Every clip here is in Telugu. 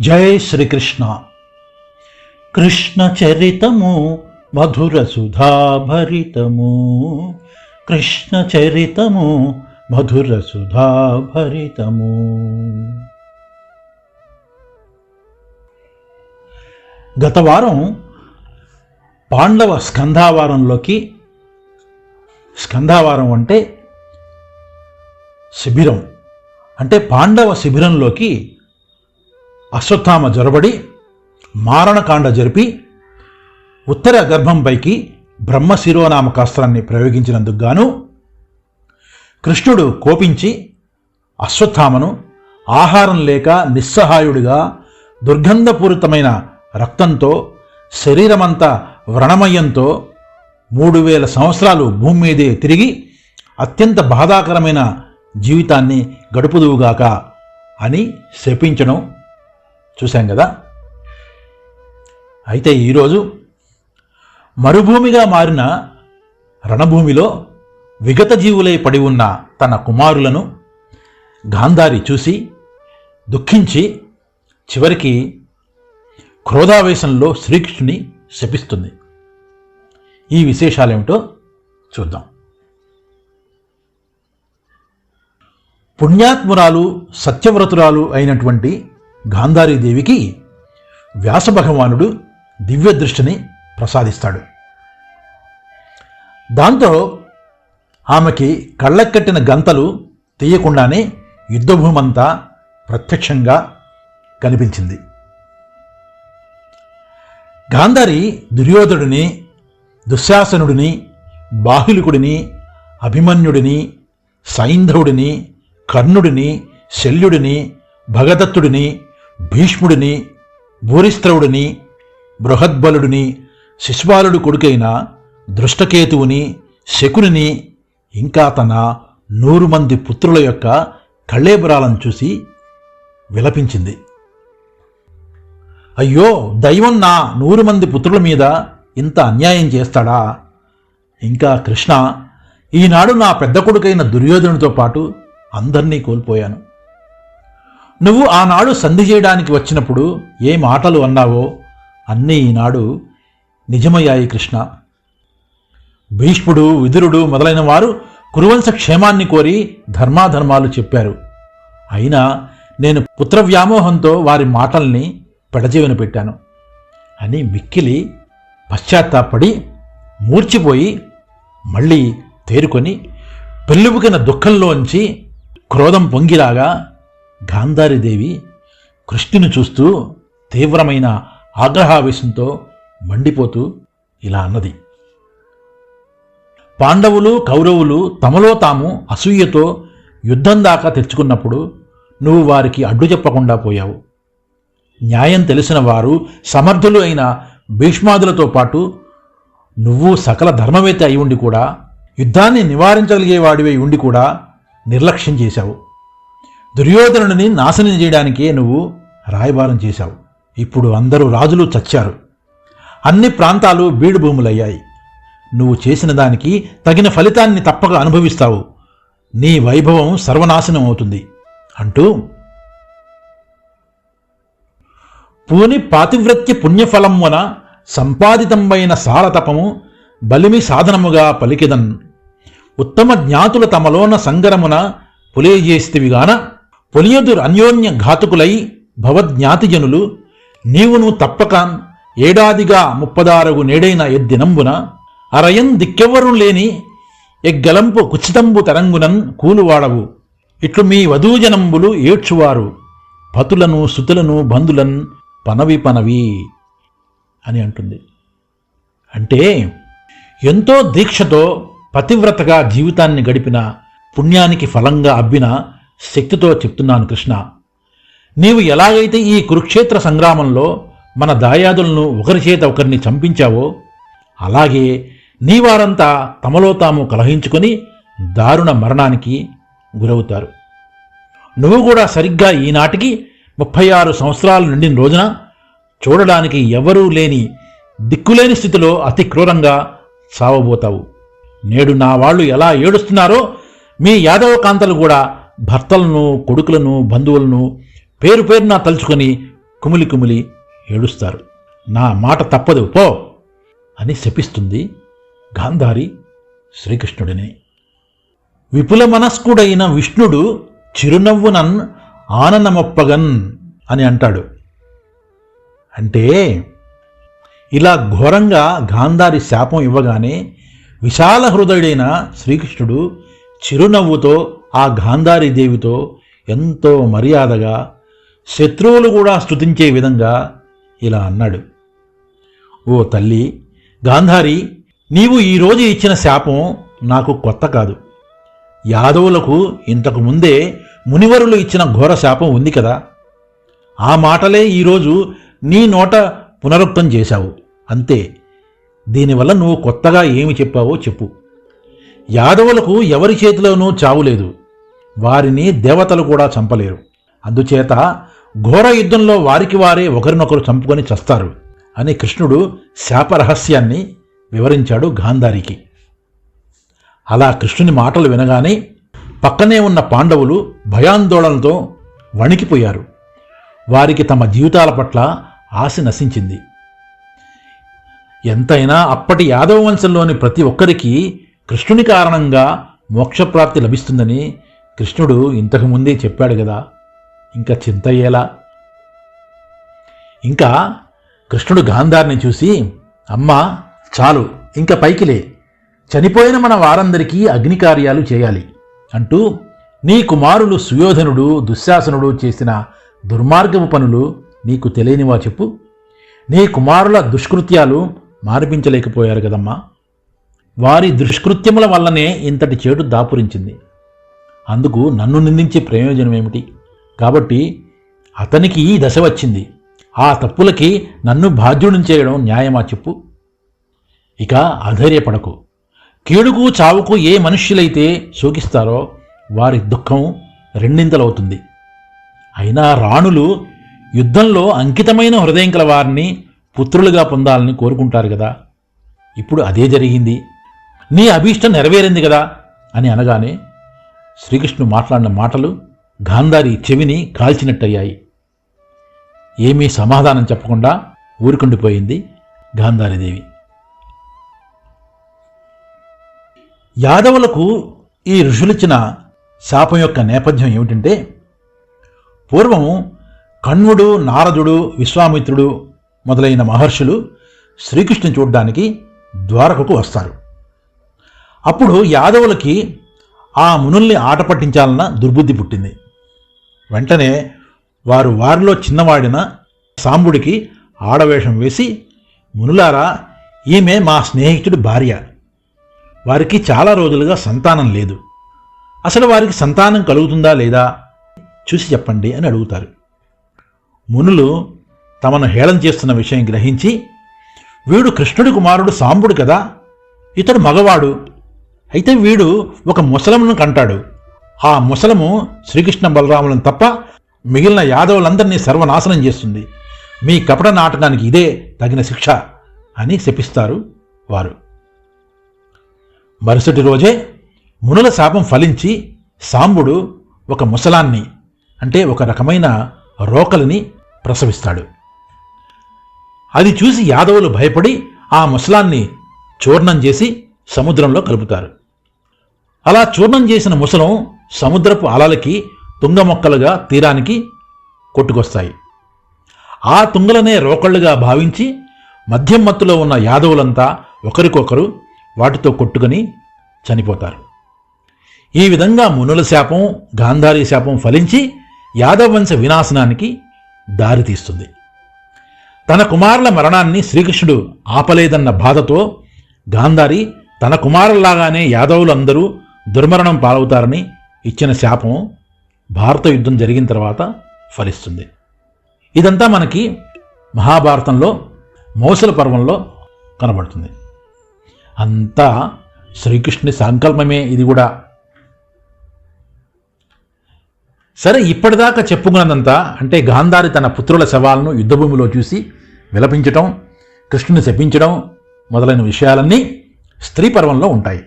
జై శ్రీకృష్ణ. కృష్ణ చరితము మధుర సుధాభరితము కృష్ణ చరితము మధుర సుధాభరితము గత వారం పాండవ స్కంధావారంలోకి స్కంధావారం అంటే శిబిరం అంటే పాండవ శిబిరంలోకి అశ్వత్థామ జొరబడి మారణకాండ జరిపి ఉత్తర గర్భంపైకి బ్రహ్మ శిరోనామకాస్త్రాన్ని ప్రయోగించినందుకు గాను కృష్ణుడు కోపించి అశ్వత్థామను ఆహారం లేక నిస్సహాయుడిగా దుర్గంధపూరితమైన రక్తంతో శరీరమంతా వ్రణమయంతో మూడు వేల సంవత్సరాలు భూమి మీదే తిరిగి అత్యంత బాధాకరమైన జీవితాన్ని గడుపుదువుగాక అని శపించడం చూశాం కదా? అయితే ఈరోజు మరుభూమిగా మారిన రణభూమిలో విగత జీవులై పడి ఉన్న తన కుమారులను గాంధారి చూసి దుఃఖించి చివరికి క్రోధావేశంలో శ్రీకృష్ణుని శపిస్తుంది. ఈ విశేషాలేమిటో చూద్దాం. పుణ్యాత్మురాలు సత్యవ్రతురాలు అయినటువంటి గాంధారీదేవికి వ్యాసభగవానుడు దివ్య దృష్టిని ప్రసాదిస్తాడు. దాంతో ఆమెకి కళ్ళక్కట్టిన గంతలు తీయకుండానే యుద్ధభూమంతా ప్రత్యక్షంగా కనిపించింది. గాంధారి దుర్యోధనుడిని దుశ్శాసనుడిని బాహులికుడిని అభిమన్యుడిని సైంధవుడిని కర్ణుడిని శల్యుడిని భగదత్తుడిని భీష్ముడిని భూరిస్త్రవుడిని బృహద్బలుడిని శిశుబాలుడు కొడుకైన దృష్టకేతువుని శకునిని ఇంకా తన నూరు మంది పుత్రుల యొక్క కళ్ళేబరాలను చూసి విలపించింది. అయ్యో దైవం నా నూరు మంది పుత్రుల మీద ఇంత అన్యాయం చేస్తాడా? ఇంకా కృష్ణ ఈనాడు నా పెద్ద కొడుకైన దుర్యోధనుడితో పాటు అందరినీ కోల్పోయాను. నువ్వు ఆనాడు సంధి చేయడానికి వచ్చినప్పుడు ఏ మాటలు అన్నావో అన్నీ ఈనాడు నిజమయ్యాయి కృష్ణ. భీష్ముడు విదురుడు మొదలైన వారు కురువంశ క్షేమాన్ని కోరి ధర్మాధర్మాలు చెప్పారు. అయినా నేను పుత్ర వ్యామోహంతో వారి మాటల్ని పెడజీవన పెట్టాను. అని మిక్కిలి పశ్చాత్తాపడి మూర్చిపోయి మళ్ళీ తేరుకొని పెళ్ళుబుకిన దుఃఖంలోంచి క్రోధం పొంగిలాగా గాంధారీదేవి కృష్ణుని చూస్తూ తీవ్రమైన ఆగ్రహావేశంతో మండిపోతూ ఇలా అన్నది. పాండవులు కౌరవులు తమలో తాము అసూయతో యుద్ధం దాకా తెచ్చుకున్నప్పుడు నువ్వు వారికి అడ్డు చెప్పకుండా పోయావు. న్యాయం తెలిసిన వారు సమర్థులు అయిన భీష్మాదులతో పాటు నువ్వు సకల ధర్మవేత్త అయి ఉండి కూడా యుద్ధాన్ని నివారించగలిగే వాడివై ఉండి కూడా నిర్లక్ష్యం చేశావు. దుర్యోధనుడిని నాశనం చేయడానికే నువ్వు రాయబారం చేశావు. ఇప్పుడు అందరూ రాజులు చచ్చారు. అన్ని ప్రాంతాలు బీడు భూములయ్యాయి నువ్వు చేసిన దానికి తగిన ఫలితాన్ని తప్పక అనుభవిస్తావు. నీ వైభవం సర్వనాశనం అవుతుంది. అంటూ పూని పాతివ్రత్య పుణ్యఫలమున సంపాదితంబైన సారతపము బలిమి సాధనముగా పలికిదన్. ఉత్తమ జ్ఞాతుల తమలోన సంగరమున పులేజేస్తివిగాన పొలియదురు అన్యోన్య ఘాతుకులై భవజ్ఞాతిజనులు నీవును తప్పకాన్ ఏడాదిగా ముప్పదారగు నేడైన ఎద్దినంబున అరయన్ దిక్కెవ్వరు లేని ఎగ్గలంపు కుచితంబు తరంగునన్ కూలువాడవు. ఇట్లు మీ వధూజనంబులు ఏడ్చువారు పతులను సుతులను బంధులన్ పనవి పనవి అని అంటుంది. అంటే ఎంతో దీక్షతో పతివ్రతగా జీవితాన్ని గడిపిన పుణ్యానికి ఫలంగా అబ్బిన శక్తితో చెప్తున్నాను కృష్ణ. నీవు ఎలాగైతే ఈ కురుక్షేత్ర సంగ్రామంలో మన దాయాదులను ఒకరి చేత ఒకరిని చంపించావో అలాగే నీ వారంతా తమలో తాము కలహించుకొని దారుణ మరణానికి గురవుతారు. నువ్వు కూడా సరిగ్గా ఈనాటికి ముప్పై ఆరు సంవత్సరాలు నిండిన రోజున చూడడానికి ఎవరూ లేని దిక్కులేని స్థితిలో అతి క్రూరంగా సావబోతావు నేడు నా వాళ్ళు ఎలా ఏడుస్తున్నారో మీ యాదవ కాంతలు కూడా భర్తలను కొడుకులను బంధువులను పేరు పేరున తలుచుకొని కుమిలి కుమిలి ఏడుస్తారు. నా మాట తప్పదు పో అని శపిస్తుంది గాంధారి శ్రీకృష్ణుడిని. విపుల మనస్కుడైన విష్ణుడు చిరునవ్వునన్ ఆనందమొప్పగన్ అని అంటాడు. అంటే ఇలా ఘోరంగా గాంధారి శాపం ఇవ్వగానే విశాల హృదయుడైన శ్రీకృష్ణుడు చిరునవ్వుతో ఆ గాంధారి దేవితో ఎంతో మర్యాదగా శత్రువులు కూడా స్తుతించే విధంగా ఇలా అన్నాడు. ఓ తల్లి గాంధారి నీవు ఈరోజు ఇచ్చిన శాపం నాకు కొత్త కాదు. యాదవులకు ఇంతకు ముందే మునివరులు ఇచ్చిన ఘోర శాపం ఉంది కదా. ఆ మాటలే ఈరోజు నీ నోట పునరుక్తం చేశావు. అంతే. దీనివల్ల నువ్వు కొత్తగా ఏమి చెప్పావో చెప్పు. యాదవులకు ఎవరి చేతిలోనూ చావు లేదు. వారిని దేవతలు కూడా చంపలేరు. అందుచేత ఘోర యుద్ధంలో వారికి వారే ఒకరినొకరు చంపుకొని చస్తారు అని కృష్ణుడు శాపరహస్యాన్ని వివరించాడు గాంధారికి. అలా కృష్ణుని మాటలు వినగానే పక్కనే ఉన్న పాండవులు భయాందోళనతో వణికిపోయారు. వారికి తమ జీవితాల పట్ల ఆశ నశించింది. ఎంతైనా అప్పటి యాదవ వంశంలోని ప్రతి ఒక్కరికి కృష్ణుని కారణంగా మోక్షప్రాప్తి లభిస్తుందని కృష్ణుడు ఇంతకు ముందే చెప్పాడు కదా ఇంకా చింతయ్యేలా ఇంకా కృష్ణుడు గాంధారిని చూసి అమ్మ చాలు ఇంకా పైకిలే చనిపోయిన మన వారందరికీ అగ్ని కార్యాలు చేయాలి అంటూ నీ కుమారులు సుయోధనుడు దుశ్శాసనుడు చేసిన దుర్మార్గపు పనులు నీకు తెలియనివా చెప్పు? నీ కుమారుల దుష్కృత్యాలు మార్పించలేకపోయారు కదమ్మా. వారి దుష్కృత్యముల వల్లనే ఇంతటి చేటు దాపురించింది. అందుకు నన్ను నిందించే ప్రయోజనం ఏమిటి? కాబట్టి అతనికి ఈ దశ వచ్చింది. ఆ తప్పులకి నన్ను బాధ్యుడిని చేయడం న్యాయమా చెప్పు. ఇక అధైర్యపడకు. కీడుకు చావుకు ఏ మనుష్యులైతే శోకిస్తారో వారి దుఃఖం రెండింతలవుతుంది. అయినా రాణులు యుద్ధంలో అంకితమైన హృదయం కల వారిని పుత్రులుగా పొందాలని కోరుకుంటారు కదా. ఇప్పుడు అదే జరిగింది. నీ అభీష్టం నెరవేరింది కదా అని అనగానే శ్రీకృష్ణుడు మాట్లాడిన మాటలు గాంధారి చెవిని కాల్చినట్టయ్యాయి. ఏమీ సమాధానం చెప్పకుండా ఊరుకుండిపోయింది గాంధారీదేవి. యాదవులకు ఈ ఋషులిచ్చిన శాపం యొక్క నేపథ్యం ఏమిటంటే పూర్వం కణ్వుడు నారదుడు విశ్వామిత్రుడు మొదలైన మహర్షులు శ్రీకృష్ణుని చూడడానికి ద్వారకకు వస్తారు. అప్పుడు యాదవులకి ఆ మునుల్ని ఆట పట్టించాలన్న దుర్బుద్ధి పుట్టింది. వెంటనే వారు వారిలో చిన్నవాడిన సాంబుడికి ఆడవేషం వేసి మునులారా ఈమె మా స్నేహితుడి భార్య. వారికి చాలా రోజులుగా సంతానం లేదు. అసలు వారికి సంతానం కలుగుతుందా లేదా? చూసి చెప్పండి అని అడుగుతారు. మునులు తమను హేళన చేస్తున్న విషయం గ్రహించి వీడు కృష్ణుడి కుమారుడు సాంబుడు కదా? ఇతడు మగవాడు. అయితే వీడు ఒక ముసలమును కంటాడు. ఆ ముసలము శ్రీకృష్ణ బలరాములను తప్ప మిగిలిన యాదవులందరినీ సర్వనాశనం చేస్తుంది. మీ కపట నాటకానికి ఇదే తగిన శిక్ష అని శపిస్తారు వారు. మరుసటి రోజే మునుల శాపం ఫలించి సాంబుడు ఒక ముసలాన్ని అంటే ఒక రకమైన రోకలిని ప్రసవిస్తాడు. అది చూసి యాదవులు భయపడి ఆ ముసలాన్ని చూర్ణం చేసి సముద్రంలో కలుపుతారు. అలా చూర్ణం చేసిన ముసలం సముద్రపు అలలకి తుంగ మొక్కలుగా తీరానికి కొట్టుకొస్తాయి. ఆ తుంగలనే రోకళ్ళుగా భావించి మద్యం మత్తులో ఉన్న యాదవులంతా ఒకరికొకరు వాటితో కొట్టుకుని చనిపోతారు. ఈ విధంగా మునుల శాపం గాంధారి శాపం ఫలించి యాదవవంశ వినాశనానికి దారితీస్తుంది తన కుమారుల మరణాన్ని శ్రీకృష్ణుడు ఆపలేదన్న బాధతో గాంధారి తన కుమారుల్లాగానే యాదవులందరూ దుర్మరణం పాలవుతారని ఇచ్చిన శాపం భారత యుద్ధం జరిగిన తర్వాత ఫలిస్తుంది. ఇదంతా మనకి మహాభారతంలో మౌసల పర్వంలో కనబడుతుంది. అంతా శ్రీకృష్ణుని సంకల్పమే ఇది కూడా. సరే ఇప్పటిదాకా చెప్పుకున్నదంతా అంటే గాంధారి తన పుత్రుల శవాలను యుద్ధభూమిలో చూసి విలపించటం కృష్ణుని శపించడం మొదలైన విషయాలన్నీ స్త్రీ పర్వంలో ఉంటాయి.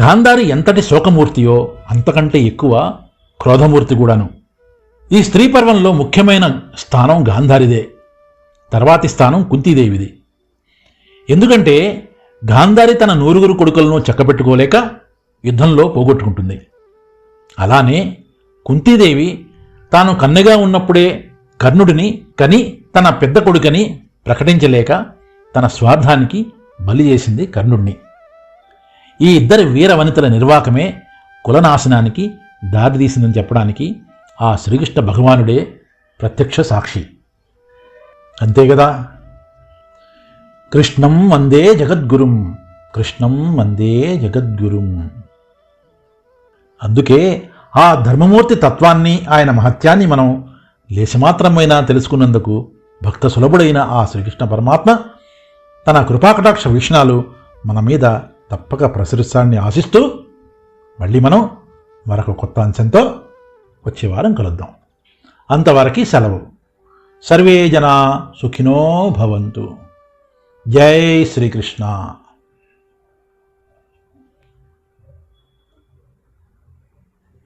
గాంధారి ఎంతటి శోకమూర్తియో అంతకంటే ఎక్కువ క్రోధమూర్తి కూడాను. ఈ స్త్రీ పర్వంలో ముఖ్యమైన స్థానం గాంధారిదే. తర్వాతి స్థానం కుంతీదేవిది. ఎందుకంటే గాంధారి తన నూరుగురు కొడుకులను చక్కబెట్టుకోలేక యుద్ధంలో పోగొట్టుకుంటుంది. అలానే కుంతీదేవి తాను కన్నెగా ఉన్నప్పుడే కర్ణుడిని కని తన పెద్ద కొడుకని ప్రకటించలేక తన స్వార్థానికి బలి చేసింది కర్ణుడిని. ఈ ఇద్దరి వీర వనితల నిర్వాకమే కులనాశనానికి దారితీసిందని చెప్పడానికి ఆ శ్రీకృష్ణ భగవానుడే ప్రత్యక్ష సాక్షి. అంతే కదా? కృష్ణం వందే జగద్గురుం కృష్ణం వందే జగద్గురుం. అందుకే ఆ ధర్మమూర్తి తత్వాన్ని ఆయన మహత్యాన్ని మనం లేశమాత్రమైనా తెలుసుకున్నందుకు భక్త సులభుడైన ఆ శ్రీకృష్ణ పరమాత్మ తన కృపాకటాక్ష వీక్షణాలు మన మీద తప్పక ప్రసరిస్తాన్ని ఆశిస్తూ మళ్ళీ మనం మరొక కొత్త అంశంతో వచ్చే వారం కలుద్దాం. అంతవరకు సెలవు. సర్వే జనా సుఖినో భవంతు. జై శ్రీకృష్ణ.